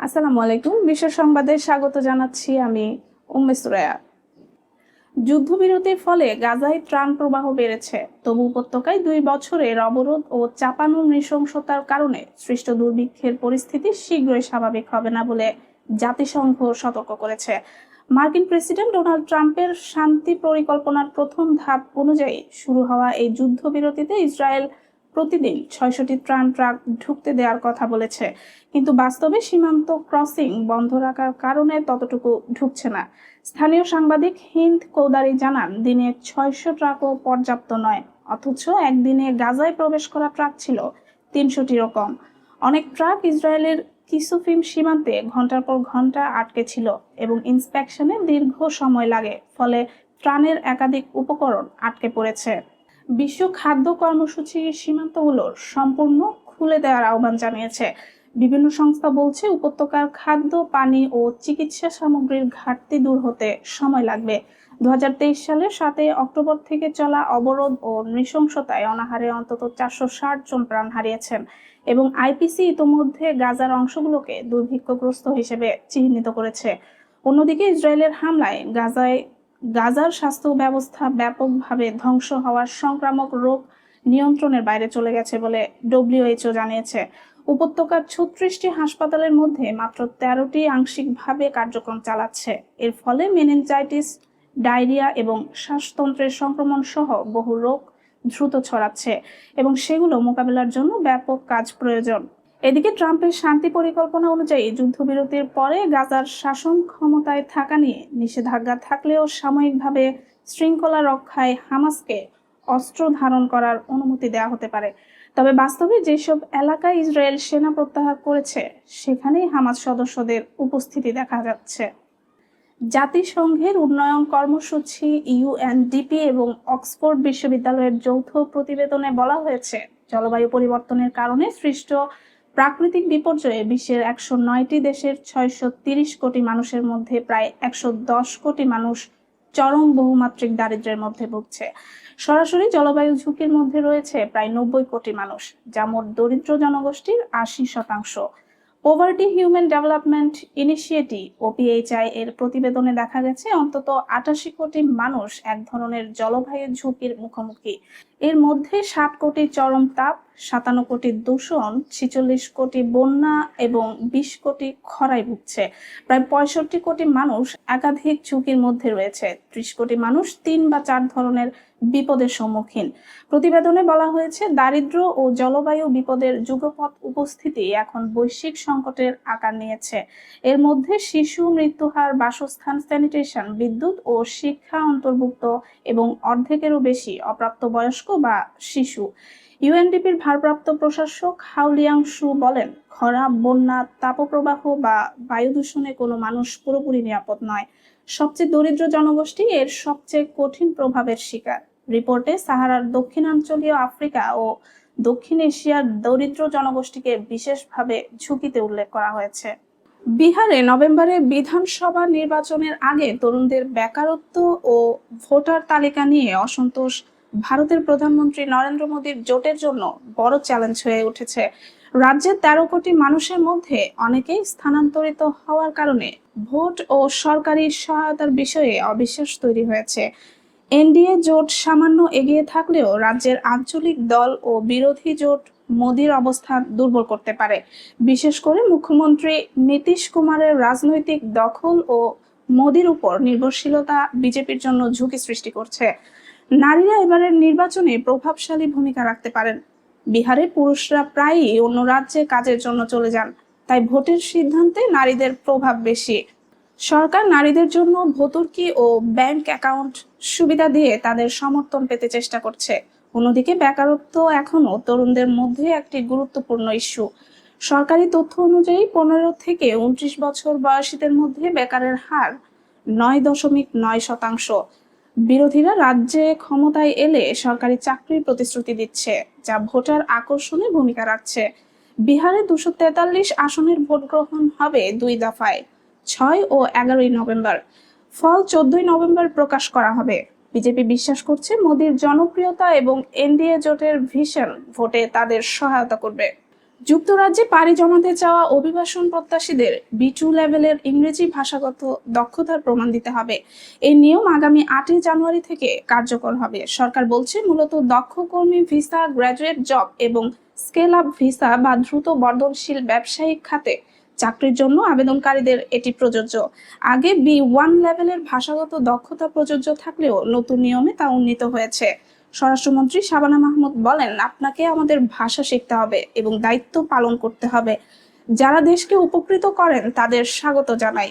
আসসালামু আলাইকুম। বিশ্ব সংবাদে স্বাগত জানাচ্ছি আমি উম্মে সুরায়া যুদ্ধবিরতির ফলে গাজায় ত্রাণ প্রবাহ বেড়েছে। তবু উপত্যকায় দুই বছরের অবরোধ ও চাপানো নৃশংসতার কারণে সৃষ্ট দুর্ভিক্ষের পরিস্থিতি শীঘ্রই স্বাভাবিক হবে না বলে জাতিসংঘ সতর্ক করেছে। মার্কিন প্রেসিডেন্ট ডোনাল্ড ট্রাম্পের শান্তি পরিকল্পনার প্রথম ধাপ অনুযায়ী শুরু হওয়া এই যুদ্ধবিরতিতে ইসরায়েল প্রতিদিন ছয়শটি ত্রাণ ট্রাক ঢুকতে দেওয়ার কথা বলেছে। কিন্তু বাস্তবে সীমান্ত ক্রসিং বন্ধ রাখার কারণে ততটুকু ঢুকছে না। স্থানীয় সাংবাদিক হিন্দ কৌদারি জানান, দিনে ছয়শো ট্রাকও পর্যাপ্ত নয়, অথচ একদিনে গাজায় প্রবেশ করা ট্রাক ছিল তিনশোটিরও কম অনেক ট্রাক ইসরায়েলের কিসুফিম সীমান্তে ঘণ্টার পর ঘণ্টা আটকে ছিল এবং ইন্সপেকশনে দীর্ঘ সময় লাগে, ফলে ত্রাণের একাধিক উপকরণ আটকে পড়েছে। বিশ্ব খাদ্য কর্মসূচি সীমান্তগুলোর সম্পূর্ণ খুলে দেওয়ার আহ্বান জানিয়েছে। বিভিন্ন সংস্থা বলছে উপত্যকার খাদ্য, পানি ও চিকিৎসা সামগ্রীর ঘাটতি দূর হতে সময় লাগবে। দু সালের সাতই অক্টোবর থেকে চলা অবরোধ ও নৃশংসতায় অনাহারে অন্তত চারশো ষাট জন প্রাণ হারিয়েছেন এবং আইপিসি ইতোমধ্যে গাজার অংশগুলোকে দুর্ভিক্ষগ্রস্ত হিসেবে চিহ্নিত করেছে। অন্যদিকে ইসরায়েলের হামলায় গাজায় গাজার স্বাস্থ্য ব্যবস্থা ব্যাপকভাবে ধ্বংস হওয়ার সংক্রামক রোগ নিয়ন্ত্রণের বাইরে চলে গেছে বলে ডব্লিউএইচও জানিয়েছে। উপত্যকার ছত্রিশটি হাসপাতালের মধ্যে মাত্র তেরোটি আংশিকভাবে কার্যক্রম চালাচ্ছে। এর ফলে মেনেঞ্জাইটিস ডায়রিয়া এবং শ্বাসতন্ত্রের সংক্রমণ সহ বহু রোগ দ্রুত ছড়াচ্ছে এবং সেগুলো মোকাবেলার জন্য ব্যাপক কাজ প্রয়োজন। এদিকে ট্রাম্পের শান্তি পরিকল্পনা অনুযায়ী যুদ্ধবিরতির পরে গাজার শাসন ক্ষমতায় থাকা নিয়ে নিষেধাজ্ঞা থাকলেও সাময়িকভাবে শৃঙ্খলা রক্ষায় হামাসকে অস্ত্র ধারণ করার অনুমতি দেওয়া হতে পারে। তবে বাস্তবে যেসব এলাকায় ইসরায়েল সেনা প্রত্যাহার করেছে, সেখানেই হামাস সদস্যদের উপস্থিতি দেখা যাচ্ছে। জাতিসংঘের উন্নয়ন কর্মসূচি, ইউএনডিপি এবং অক্সফোর্ড বিশ্ববিদ্যালয়ের যৌথ প্রতিবেদনে বলা হয়েছে, জলবায়ু পরিবর্তনের কারণে সৃষ্ট প্রাকৃতিক বিপর্যয়ে বিশ্বের একশো নয়টি দেশের ছয়শো তিরিশ কোটি মানুষের মধ্যে প্রায় একশো দশ কোটি মানুষ চরম বহুমাত্রিক দারিদ্র্যের মধ্যে ভুগছে। সরাসরি জলবায়ু ঝুঁকির মধ্যে রয়েছে প্রায় নব্বই কোটি মানুষ, যা মোট দরিদ্র জনগোষ্ঠীর আশি শতাংশ। Poverty human development initiative OPHI এর প্রতিবেদনে দেখা গেছে, অন্তত আটাশি কোটি মানুষ এক ধরনের জলবায়ু ঝুঁকির মুখোমুখি। এর মধ্যে ষাট কোটি চরম তাপ সাতান্ন কোটি দূষণ ছিচল্লিশ কোটি বন্যা এবং বিশ কোটি খরায় ভুগছে। প্রায় পঁয়ষট্টি কোটি মানুষ একাধিক ঝুঁকির মধ্যে রয়েছে। ত্রিশ কোটি মানুষ তিন বা চার ধরনের বিপদের সম্মুখীন। প্রতিবেদনে বলা হয়েছে, দারিদ্র ও জলবায়ু বিপদের যুগপৎ উপস্থিতি এখন বৈশ্বিক সংকটের আকার নিয়েছে। এর মধ্যে শিশু মৃত্যুহার, বাসস্থান, স্যানিটেশন, বিদ্যুৎ ও শিক্ষা অন্তর্ভুক্ত এবং অর্ধেকেরও বেশি অপ্রাপ্ত বয়স্ক বা শিশু। ইউএনডিপির ভারপ্রাপ্ত প্রশাসক হাউলিয়াং শু বলেন, খরা, বন্যা, তাপপ্রবাহ বা বায়ু দূষণে কোনো মানুষ পুরোপুরি নিরাপদ নয়। সবচেয়ে দরিদ্র জনগোষ্ঠী এর সবচেয়ে কঠিন প্রভাবের শিকার। রিপোর্টে সাহারার দক্ষিণাঞ্চলীয় আফ্রিকা ও দক্ষিণ এশিয়ার দরিদ্র জনগোষ্ঠীকে বিশেষভাবে ঝুঁকিতে উল্লেখ করা হয়েছে। বিহারে নভেম্বরে বিধানসভা নির্বাচনের আগে তরুণদের বেকারত্ব ও ভোটার তালিকা নিয়ে অসন্তোষ ভারতের প্রধানমন্ত্রী নরেন্দ্র মোদীর জোটের জন্য বড় চ্যালেঞ্জ হয়ে উঠেছে। রাজ্যের তেরো কোটি মানুষের মধ্যে অনেকেই স্থানান্তরিত হওয়ার কারণে ভোট ও সরকারি সহায়তার বিষয়ে অবিশ্বাস তৈরি হয়েছে। এনডিএ জোট সামান্য এগিয়ে থাকলেও রাজ্যের আঞ্চলিক দল ও বিরোধী জোট মোদীর অবস্থান দুর্বল করতে পারে। বিশেষ করে মুখ্যমন্ত্রী নীতিশ কুমারের রাজনৈতিক দখল ও মোদীর উপর নির্ভরশীলতা বিজেপির জন্য ঝুঁকি সৃষ্টি করছে। নারীরা এবারের নির্বাচনে প্রভাবশালী ভূমিকা রাখতে পারেন। বিহারে পুরুষরা প্রায়ই অন্য রাজ্যে কাজের জন্য চলে যান, তাই ভোটের সিদ্ধান্তে নারীদের প্রভাব বেশি। সরকার নারীদের জন্য ভোতুর্কি ও ব্যাংক অ্যাকাউন্ট সুবিধা দিয়ে তাদের সমর্থন পেতে চেষ্টা করছে। অন্যদিকে বেকারত্ব এখনও তরুণদের মধ্যে একটি গুরুত্বপূর্ণ ইস্যু। সরকারি তথ্য অনুযায়ী পনেরো থেকে উনত্রিশ বছর বয়সীদের মধ্যে বেকারের হার নয় দশমিক নয় শতাংশ। বিরোধীরা রাজ্যে ক্ষমতায় এলে সরকারি চাকরির প্রতিশ্রুতি দিচ্ছে, যা ভোটার আকর্ষণে ভূমিকা রাখছে। বিহারে দুশো তেতাল্লিশ আসনের ভোট গ্রহণ হবে দুই দফায়, ছয় ও এগারোই নভেম্বর। ফল চোদ্দই নভেম্বর প্রকাশ করা হবে। বিজেপি বিশ্বাস করছে মোদীর জনপ্রিয়তা এবং এনডিএ জোটের ভিশন ভোটে তাদের সহায়তা করবে। যুক্তরাজ্যে পাড়ি জমাতে চাওয়া অভিবাসন প্রত্যাশীদের বিটু লেভেলের ইংরেজি ভাষাগত দক্ষতার প্রমাণ দিতে হবে। এই নিয়ম আগামী আটই জানুয়ারি থেকে কার্যকর হবে। সরকার বলছে, মূলত দক্ষ কর্মী ভিসা, গ্র্যাজুয়েট জব এবং স্কেল আপ ভিসা বা দ্রুত বর্ধনশীল ব্যবসায়িক খাতে চাকরির জন্য আবেদনকারীদের এটি প্রযোজ্য। আগে বি ওয়ান লেভেলের ভাষাগত দক্ষতা প্রযোজ্য থাকলেও নতুন নিয়মে তা উন্নীত হয়েছে। স্বরাষ্ট্রমন্ত্রী শাবানা মাহমুদ বলেন, আপনাকে আমাদের ভাষা শিখতে হবে এবং দায়িত্ব পালন করতে হবে। যারা দেশকে উপকৃত করেন, তাদের স্বাগত জানাই।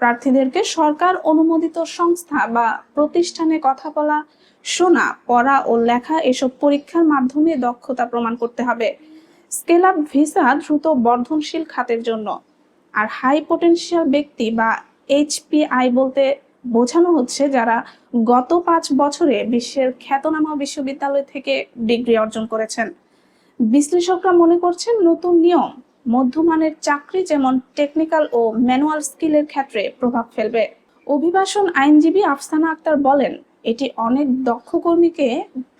প্রার্থীদেরকে সরকার অনুমোদিত সংস্থা বা প্রতিষ্ঠানে কথা বলা, শোনা, পড়া ও লেখা এসব পরীক্ষার মাধ্যমে দক্ষতা প্রমাণ করতে হবে। স্কেল আপ ভিসা দ্রুত বর্ধনশীল খাতের জন্য। আর হাই পটেনশিয়াল ব্যক্তি বা এইচপিআই বলতে বোঝানো হচ্ছে যারা গত পাঁচ বছরে বিশ্বের খ্যাতনামা বিশ্ববিদ্যালয় থেকে ডিগ্রি অর্জন করেছেন। বিশ্লেষকরা মনে করছেন নতুন নিয়ম মধ্যমানের চাকরি যেমন টেকনিক্যাল ও ম্যানুয়াল স্কিলের ক্ষেত্রে প্রভাব ফেলবে। অভিবাসন আইনজীবী আফসানা আক্তার বলেন, এটি অনেক দক্ষ কর্মীকে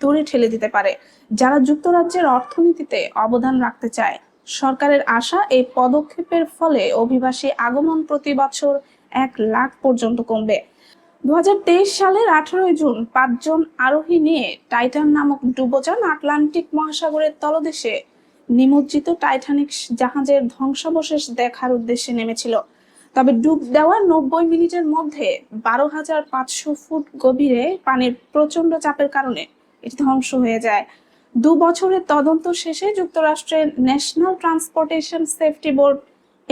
দূরে ঠেলে দিতে পারে, যারা যুক্তরাজ্যের অর্থনীতিতে অবদান রাখতে চায়। সরকারের আশা এই পদক্ষেপের ফলে অভিবাসী আগমন প্রতি বছর এক লাখ পর্যন্ত কমবে। দু হাজার তেইশ সালের আঠারোই জুন পাঁচজন আরোহী নিয়ে টাইটান নামক ডুবোযান আটলান্টিক মহাসাগরের তলদেশে নিমজ্জিত টাইটানিক জাহাজের ধ্বংসাবশেষ দেখার উদ্দেশ্যে নেমেছিল। তবে ডুব দেওয়ার নব্বই মিনিটের মধ্যে বারো হাজার পাঁচশো ফুট গভীরে পানির প্রচণ্ড চাপের কারণে এটি ধ্বংস হয়ে যায়। দু বছরের তদন্ত শেষে যুক্তরাষ্ট্রের national transportation safety board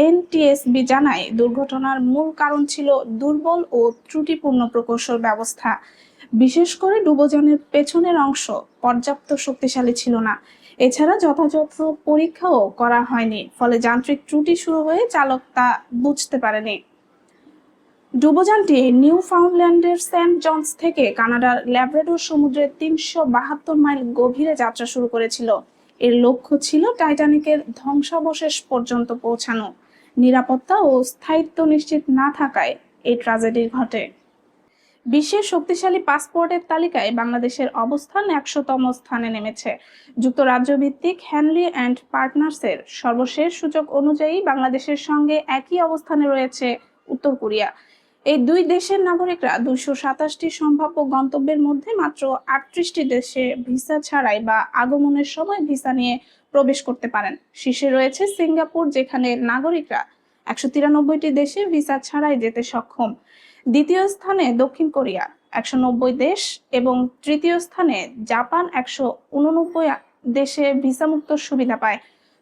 NTSB জানায়, দুর্ঘটনার মূল কারণ ছিল দুর্বল ও ত্রুটিপূর্ণ প্রকৌশল ব্যবস্থা। বিশেষ করে ডুবোজানের পেছনের অংশ পর্যাপ্ত শক্তিশালী ছিল না। এছাড়া যথাযথ পরীক্ষাও করা হয়নি, ফলে যান্ত্রিক ত্রুটি শুরু হয়ে চালক তা বুঝতে পারেনি। ডুবোযানটি নিউ ফাউন্ডল্যান্ডের সেন্ট জনস থেকে কানাডার ল্যাব্রাডোর সমুদ্রে তিনশো বাহাত্তর মাইল গভীরে যাত্রা শুরু করেছিল। এর লক্ষ্য ছিল টাইটানিকের ধ্বংসাবশেষ পর্যন্ত পৌঁছানো। নিরাপত্তা ও স্থায়িত্ব নিশ্চিত না থাকায় এই ট্রাজেডি ঘটে। বিশ্বের শক্তিশালী পাসপোর্টের তালিকায় বাংলাদেশের অবস্থান একশোতম স্থানে নেমেছে। যুক্তরাজ্য ভিত্তিক হ্যানলি অ্যান্ড পার্টনার্সের সর্বশেষ সূচক অনুযায়ী বাংলাদেশের সঙ্গে একই অবস্থানে রয়েছে উত্তর কোরিয়া। এই দুই দেশের নাগরিকরা দুইশো সাতাশটি সম্ভাব্য গন্তব্যের মধ্যে মাত্র আটত্রিশটি দেশে ভিসা ছাড়াই বা আগমনের সময় ভিসা নিয়ে প্রবেশ করতে পারেন। শীর্ষে রয়েছে সিঙ্গাপুর, যেখানে নাগরিকরা একশো তিরানব্বইটি দেশে ভিসা ছাড়াই যেতে সক্ষম। দ্বিতীয় স্থানে দক্ষিণ কোরিয়া একশো নব্বই দেশ এবং তৃতীয় স্থানে জাপান একশো উননব্বই দেশে ভিসামুক্ত সুবিধা পায়।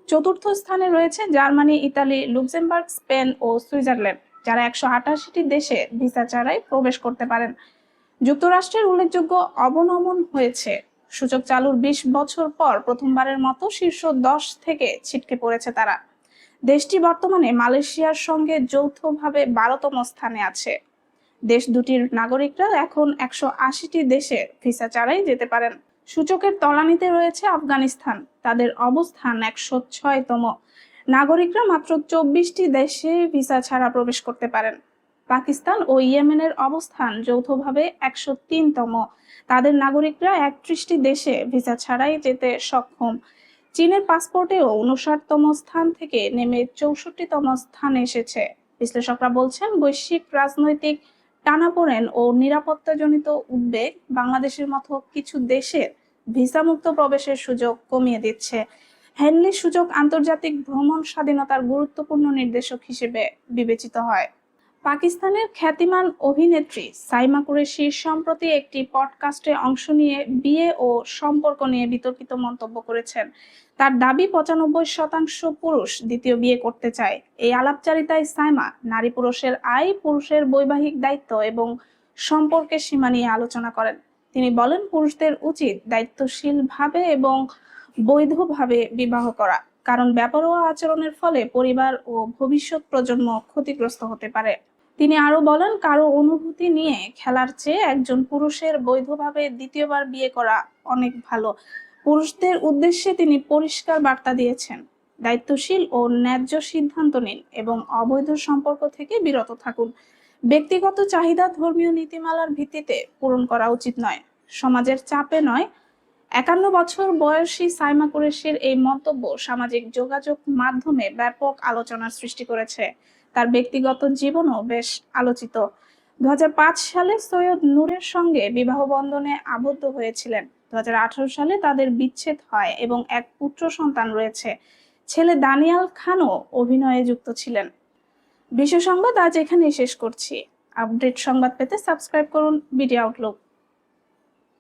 চতুর্থ স্থানে রয়েছে জার্মানি, ইতালি, লুক্সেমবার্গ, স্পেন ও সুইজারল্যান্ড, যারা একশো আটাশিটি দেশে ভিসা ছাড়াই প্রবেশ করতে পারেন। যুক্তরাষ্ট্রের উল্লেখযোগ্য অবনমন হয়েছে। সূচক চালুর বিশ বছর পর প্রথমবারের মতো শীর্ষ দশ থেকে ছিটকে পড়েছে তারা। দেশটি বর্তমানে মালয়েশিয়ার সঙ্গে যৌথভাবে বারোতম স্থানে আছে। দেশ দুটির নাগরিকরা এখন একশো আশিটি দেশে ভিসা ছাড়াই যেতে পারেন। সূচকের তলানিতে রয়েছে আফগানিস্তান। তাদের অবস্থান একশো ছয়তম নাগরিকরা মাত্র চব্বিশটি দেশে ভিসা ছাড়া প্রবেশ করতে পারেন। পাকিস্তান ও ইয়েমেনের অবস্থান যৌথভাবে একশো তিনতম। তাদের নাগরিকরা একত্রিশটি দেশে ভিসা ছাড়াই যেতে সক্ষম। চীনের পাসপোর্টেও উনষাটতম স্থান থেকে নেমে চৌষট্টিতম স্থানে এসেছে। বিশ্লেষকরা বলছেন, বৈশ্বিক রাজনৈতিক টানাপোড়েন ও নিরাপত্তাজনিত উদ্বেগ বাংলাদেশের মতো কিছু দেশের ভিসামুক্ত প্রবেশের সুযোগ কমিয়ে দিচ্ছে। হেনলি সূচক আন্তর্জাতিক ভ্রমণ স্বাধীনতার গুরুত্বপূর্ণ নির্দেশক হিসেবে বিবেচিত হয়। পাকিস্তানের খ্যাতিমান অভিনেত্রী সাইমা কুরেশি সম্প্রতি একটি পডকাস্টে অংশ নিয়ে বিয়ে ও সম্পর্ক নিয়ে বিতর্কিত মন্তব্য করেছেন। তার দাবি, পঁচানব্বই শতাংশ পুরুষ দ্বিতীয় বিয়ে করতে চায়। এই আলাপচারিতায় সাইমা নারী পুরুষের আয়, পুরুষের বৈবাহিক দায়িত্ব এবং সম্পর্কের সীমা নিয়ে আলোচনা করেন। তিনি বলেন, পুরুষদের উচিত দায়িত্বশীলভাবে এবং বৈধভাবে বিবাহ করা, কারণ বেপরোয়া আচরণের ফলে পরিবার ও ভবিষ্যৎ প্রজন্ম ক্ষতিগ্রস্ত হতে পারে। তিনি আরও বলেন, কারও অনুভূতি নিয়ে খেলার চেয়ে একজন পুরুষের বৈধভাবে দ্বিতীয়বার বিয়ে করা অনেক ভালো। পুরুষদের উদ্দেশ্যে তিনি পরিষ্কার বার্তা দিয়েছেন। দায়িত্বশীল ও ন্যায্য সিদ্ধান্ত নিন এবং অবৈধ সম্পর্ক থেকে বিরত থাকুন। ব্যক্তিগত চাহিদা ধর্মীয় নীতিমালার ভিত্তিতে পূরণ করা উচিত নয়। সমাজের চাপে নয়। একান্ন বছর বয়সী সাইমা কুরেশির এই মন্তব্য সামাজিক যোগাযোগ মাধ্যমে ব্যাপক আলোচনার সৃষ্টি করেছে। তার ব্যক্তিগত জীবনও বেশ আলোচিত। দু হাজার পাঁচ সালে সৈয়দ নূরের সঙ্গে বিবাহ বন্ধনে আবদ্ধ হয়েছিলেন। দু হাজার আঠারো সালে তাদের বিচ্ছেদ হয় এবং এক পুত্র সন্তান রয়েছে। ছেলে দানিয়াল খানও অভিনয়ে যুক্ত ছিলেন। বিশ্ব সংবাদ আজ এখানেই শেষ করছি। আপডেট সংবাদ পেতে সাবস্ক্রাইব করুন বিডি আউটলুক।